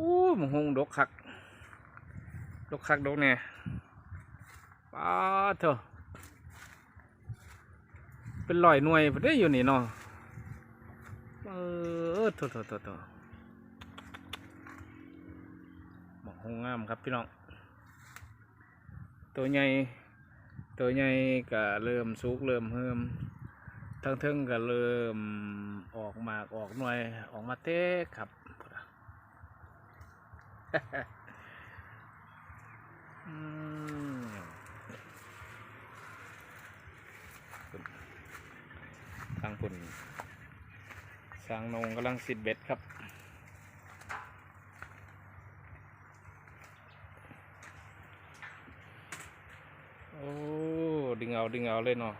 อู้หมหงดกคัก ดกคักดกเนี่ยป้าเถอะเป็นลอยหน่วยพอได้อยู่นี่เนาะเออโถโถโถโถหมหงงามครับพี่น้อง ตัวใหญ่ ตัวใหญ่ก็เริ่มสุกเริ่มเฮิมทั้งเทิงก็เริ่มออกมากออกหน่วยออกมาเต๊กครับ ทางคุณสร้างนงกำลังสิดเบ็ดครับโอ้ดึงเอาดึงเอาเลยเนาะ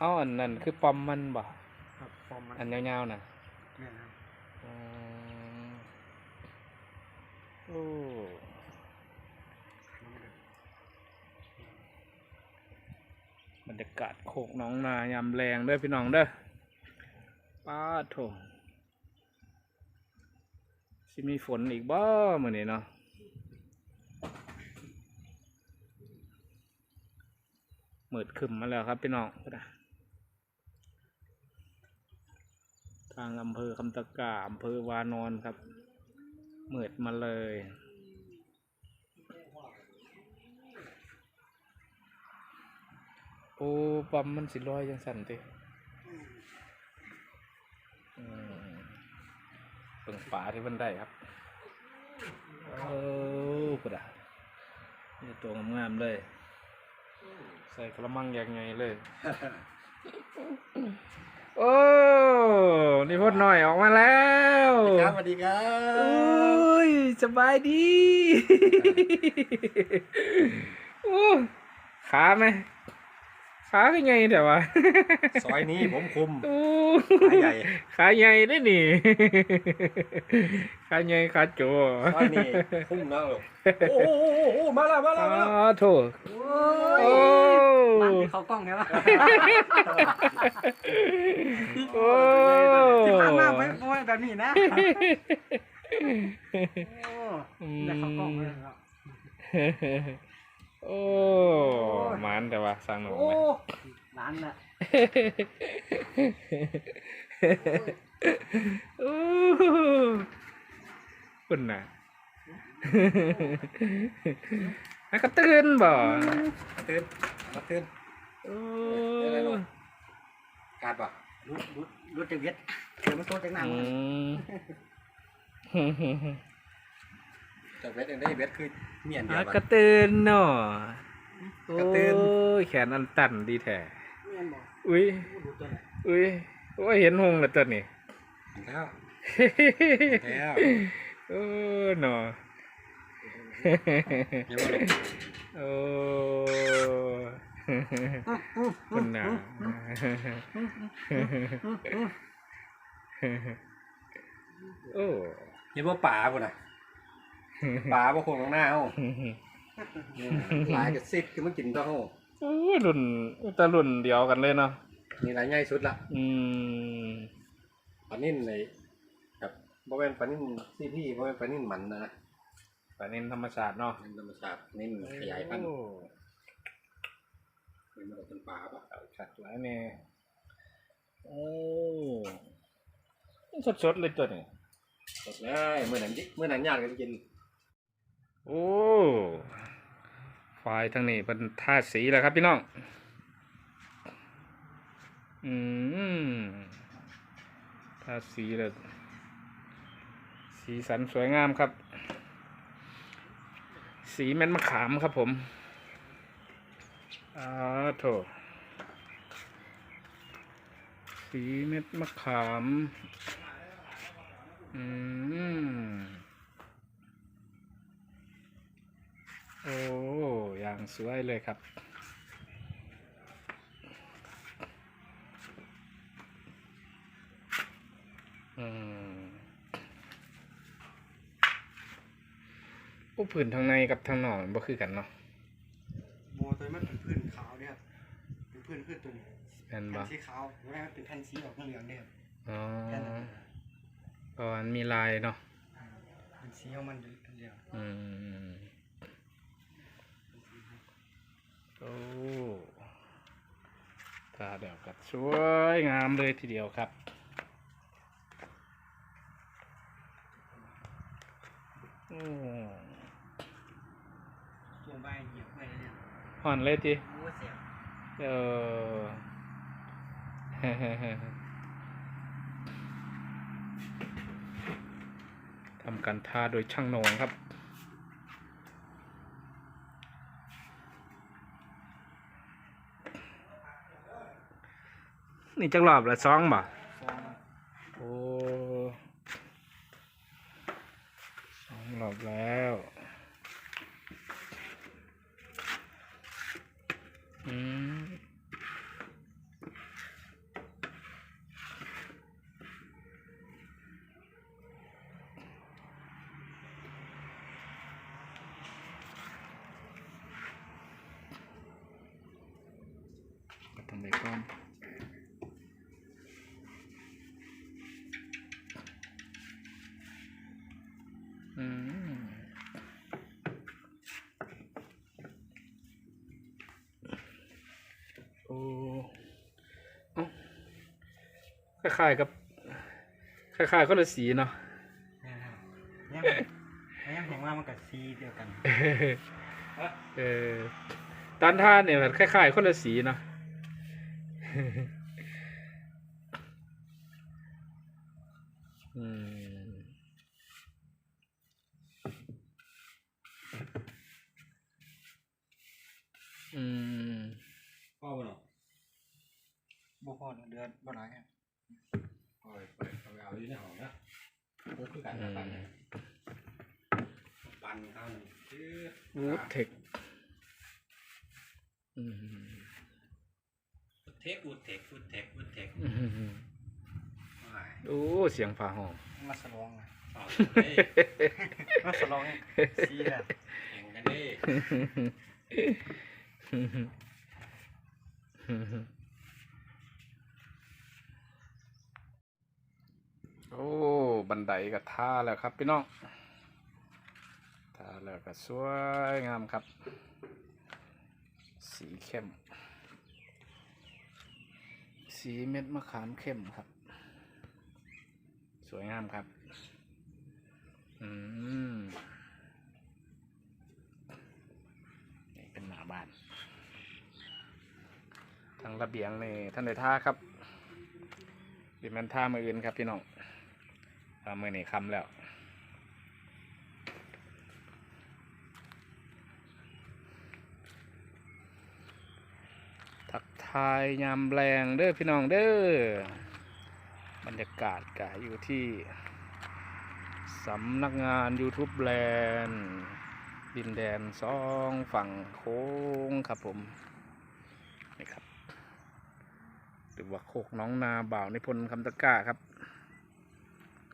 เอาอันนั้นคือปอมมันบ่ครับฟอร์มมันอันยาวๆน่ะแม่นครับอืมโอ้บรรยากาศโคกหน้องนายามแรงเด้อพี่น้องเด้อป้าดโถสิมีฝนอีกบ่มื้อนี้เนาะมืดครึมมาแล้วครับพี่น้องพุ่นน่ะ ทางอำเภอคำตะกร้าอำเภอวานอนครับเมืดมาเลยโอ้ปั๊มมันสิลอยจังสันติเปิงฝาที่มันได้ครับโอ้พุดอะนี่ตัวงามๆเลย ใส่กระมังอย่างไงเลย โอ้นี่พดหน่อยออกมาแล้วครับสวัสดีครัโอ้บยสบายดีโอ้ขาไหม ขาก็ไงแต่ว่าซอยนี้ผมคุมโอ้ขาใหญ่ขาใหญ่ได้นี่ขาใหญ่ขาโจซอยนี้พุ่งแล้วลูกโอ้โหโอ้โหโอ้โหมาแล้วมาแล้วอ๋มาแล้วอโถโอ้โอ้ยมันที่เขากล้องไงวะโอ้ที่ผ่านมาไม่ไม่แบบนี้นะโอ้ได้เขากล้องเลยครับ โอ้มันแต่ว่าสั่งหนูโอ้ไหมร้านน่ะโอ้คุณน่ะนักกระตื่นบ่ตื่นมาตื่นโอ้การปะรุดรุดรุดจังเวียดเดี๋ยวมันโตจังหนังอืม จังเวียดยังได้เวียดคือเมียนเดียนัวกบัดกระตื่นเนาะกระตื่นโอ้ยแขนอันตันดีแท้เมียนบอกอุ้ยดูตัวไหนอุ้ยโอ้ยเห็นหงแล้วตัวนี้ แล้วแล้วเออเนาะ เดี๋ยวมาลงโอ้คนหนาโอ้เห็นว่าป่าปุ่นน่ะ ป่าบ่คงข้างหน้าเฮาหลายกับซิดคือมันกินตัวเฮาโอ้ยรุ่นแต่รุ่นเดียวกันเลยเนาะนี่หลายใหญ่สุดละอืมปลานิ่นเลยครับบ่แม่นปลานิ่นซีพี่บ่แม่นปลานิ่นหมันนะนะแต่นี่ธรรมชาติเนาะเป็นธรรมชาตินิ่นขยายพันธุ์โอ้เป็นมาเป็นป่าปะเอาชัดหลายเนี่ยโอ้สดๆเลยตัวนี้สดเลยมื้อนั้นจิมื้อนั้นญาติกันกิน โอ้ไฟทางนี้เป็นท่าสีแล้วครับพี่น้อง อืมท่าสีเลยสีสันสวยงามครับ สีเม็ดมะขามครับผมอ่าโถสีเม็ดมะขาม อืม โอ้อย่างสวยเลยครับ อืมโอ้ผืนทางในกับทางนอกมันบ่คือกันเนาะโมตัวมันเป็นพื้นขาวเนี่ยเป็นพื้นเป็นคือตัวนี้แม่นแผ่บ่นสีขาวไม่ได้มันเป็นแผ่นสีออกเหลืองๆเนี่ยอ๋อแผ่นนั้นเพราะมันมีลายเนาะ เป็นสีของมันเหลืองอืม โอ้ตาเดียวกัดสวยงามเลยทีเดียวครับโอ้ตัวใบเหยียบไปเนี่ยห่อนเลยจีเออทำการทาโดยช่างโหนงครับ นี่จักรอบละสองบ่ ฟอง โอ้สองรอบแล้วอืมก็ทำไปก่อน อืมโอ้เอ้า คล้ายๆกับคล้ายๆคนละสีเนาะนะครับยังยังเห็นว่ามันกับสีเดียวกันเออตานท่านเนี่ยมันคล้ายๆคนละสีเนาะอืมอืมพ่อบ่เนาะบ่พอเดือนบ่หลายครับ ปล่อยปล่อยเอาไปเอาอยู่ในห้องนะพวกคือกันนะปันเนี่ยปันข้าวหนึ่งชื่อวูดเทคอืมเทคอุดเทคอุดเทคอุดเทคอืมว้ายโอ้เสียงฟ้าห้องมาสลองนะเอาเฮ้ยมาสลองสีแหละแข่งกันดิ โอ้บันไดก็ท่าแล้วครับพี่น้องท่าแล้วก็สวยงามครับ สีเข้ม สีเม็ดมะขามเข้มครับ สวยงามครับ อืมนี่เป็นหน้าบ้าน ทางระเบียงนี่ท่านในท่าครับดิมันท่ามืออื่นครับพี่น้องามือนี่คำแล้วทักทายยามแรงเด้อพี่น้องเด้อบรรยากาศกะอยู่ที่สำนักงาน YouTube แลนด์ดินแดนสองฝั่งโค้งครับผมนี่ครับ หรือว่าโคกน้องนาบ่าวในพลคำตะก้าครับ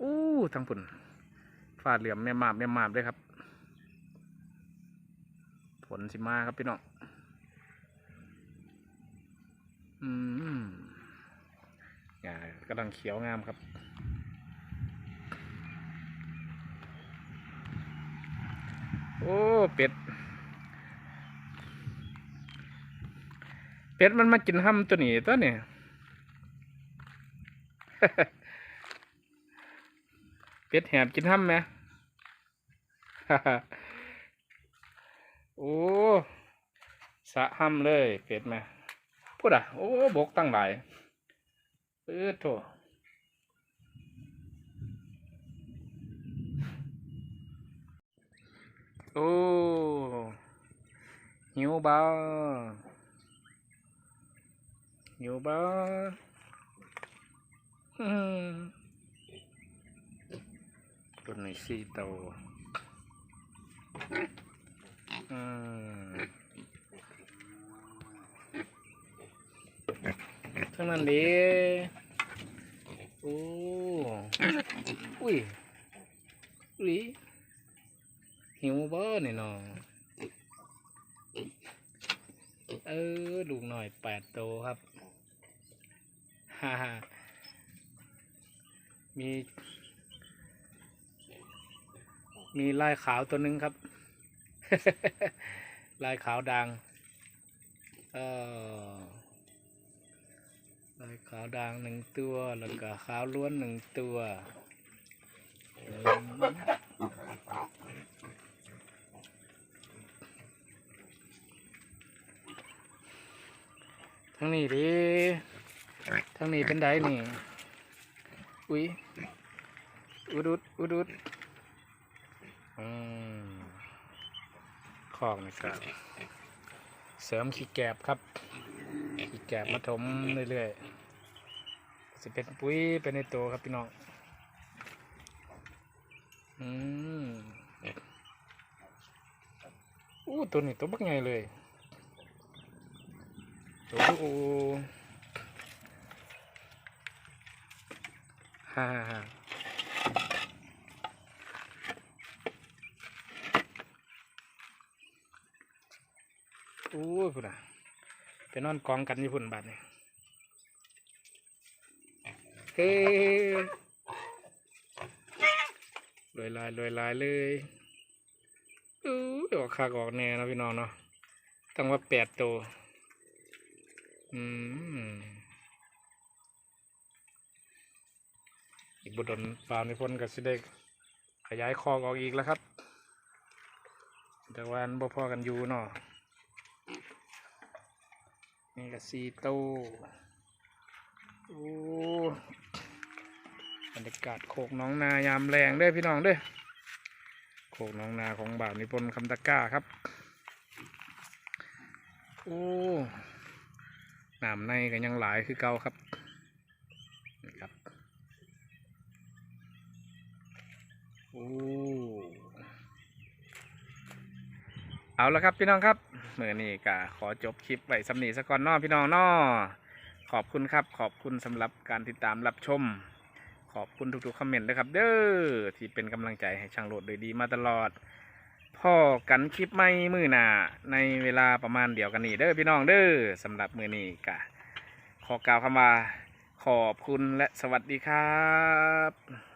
อู้ทั้งผุนฟาดเหลี่ยมแม่มาบแม่มาบเลยครับ ผลสิมาครับพี่น้องอืมหญ้ากำลังเขียวงามครับโอ้เป็ด เป็ดมันมากินห้ำตัวนี้ตัวนี่ย เป็ดแหบกินห้ำไหมโอ้สะห้ำเลยเป็ดไหมพูดอะ โอ้บกตั้งหลายเออโถโอ้หิวบ่าหิวบ่าอืม ตัวนี้สี่ตัวอืมทั้งนั้นเดีโอ้อุ้ยอุ้ยหิวบ่นี่เนาะเออลูกหน่อยแปดโตวครับฮ่าฮ่ามี มีลายขาวตัวหนึ่งครับ ลายขาวดังเออลายขาวด่างหนึ่งตัว แล้วก็ขาวล้วนหนึ่งตัวทั้งนี้ดิทั้งนี้เป็นไดนี่ อุ้ยอุดุดอุดุด อืมขอกนะครับเสริมขี้แกบครับขี้แกบมาถมเรื่อยๆจะเป็นปุ๋ยเป็นในตัวครับพี่น้องอืมอู้ตัวนี้ตัวบักใหญ่เลยโอ้ฮ่าฮ่า อู้พุ่นอะไปนอนกองกันอยู่พุ่นบัดนี่เฮ้ลอยลายลอยลายเลยอู้ยออกคากออกแน่นะพี่น้องเนาะตั้งว่าแปดตัวอืมอีกบุดนปล่าในพ้นก็สิได้ขยายคอกออกอีกแล้วครับ แต่ว่าอันบ่พ่อกันอยู่เนาะ นี่ก็ซีโต้โอ้บรรยากาศโคกน้องนายามแรงเด้อพี่น้องเด้อโคกน้องนาของบ่าวนิพนธ์คำตะก้าครับ โอ้น้ำในก็ยังหลายคือเก่าครับครับ โอ้ เอาละครับพี่น้องครับ มือนี้ก็ขอจบคลิปไว้สำนีสก่อนนอพี่น้องนอขอบคุณครับ ขอบคุณสำหรับการติดตามรับชม ขอบคุณทุกๆคอมเมนต์เลยครับ เด้อที่เป็นกำลังใจให้ช่างโหลดโดยดีมาตลอดพ่อกันคลิปไม่มือหนาในเวลาประมาณเดียวกันนี้เด้อพี่น้องเด้อสำหรับมือนี้ก็ขอกล่าวคำว่าขอบคุณและสวัสดีครับ